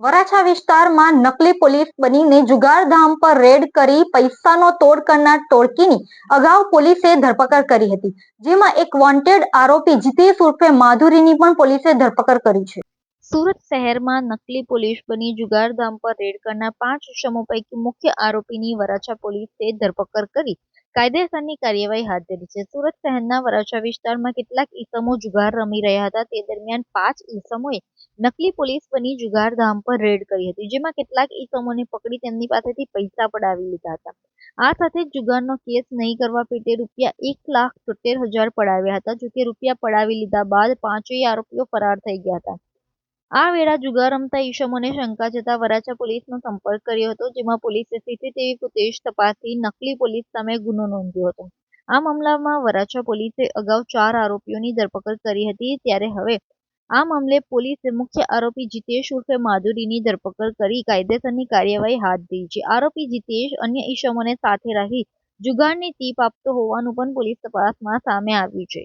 વરાછા વિસ્તારમાં નકલી પોલીસ બનીને જુગારધામ પર રેડ કરી પૈસાનો તોડ કરનાર ટોળકીની અગાઉ પોલીસે ધરપકડ કરી હતી. જેમાં એક વોન્ટેડ આરોપી જીતેશ ઉર્ફે માધુરીની પણ પોલીસે ધરપકડ કરી છે. સુરત શહેરમાં નકલી પોલીસ બની જુગારધામ પર રેડ કરનાર પાંચ ઇસમો પૈકી મુખ્ય આરોપીની વરાછા પોલીસે ધરપકડ કરી. કાયદેસરની કાર્યવાહી હાથ ધરી છે. સુરત શહેરના વરાછા વિસ્તારમાં કેટલાક ઈસમો જુગાર રમી રહ્યા હતા. તે દરમિયાન પાંચ ઇસમોએ નકલી પોલીસ બની જુગારધામ પર રેડ કરી હતી, જેમાં કેટલાક ઈસમોને પકડી તેમની પાસેથી પૈસા પડાવી લીધા હતા. આ સાથે જુગારનો કેસ નહીં કરવા પેટે રૂપિયા એક લાખ તોતેર હજાર પડાવ્યા હતા, જોકે રૂપિયા પડાવી લીધા બાદ પાંચેય આરોપીઓ ફરાર થઈ ગયા હતા. આ વેળા જુગાર રમતા ઈશમોને શંકા જતા વરાછા પોલીસનો સંપર્ક કર્યો હતો, જેમાં પોલીસે સીસીટીવી ફૂટેજ તપાસી નકલી પોલીસ સામે ગુનો નોંધ્યો હતો. આ મામલામાં વરાછા પોલીસે અગાઉ ચાર આરોપીઓની ધરપકડ કરી હતી, ત્યારે હવે આ મામલે પોલીસે મુખ્ય આરોપી જીતેશ ઉર્ફે માધુરીની ધરપકડ કરી કાયદેસરની કાર્યવાહી હાથ ધરી છે. આરોપી જીતેશ અન્ય ઈશમોને સાથે રાખી જુગારની ટીપ આપતો હોવાનું પણ પોલીસ તપાસમાં સામે આવ્યું છે.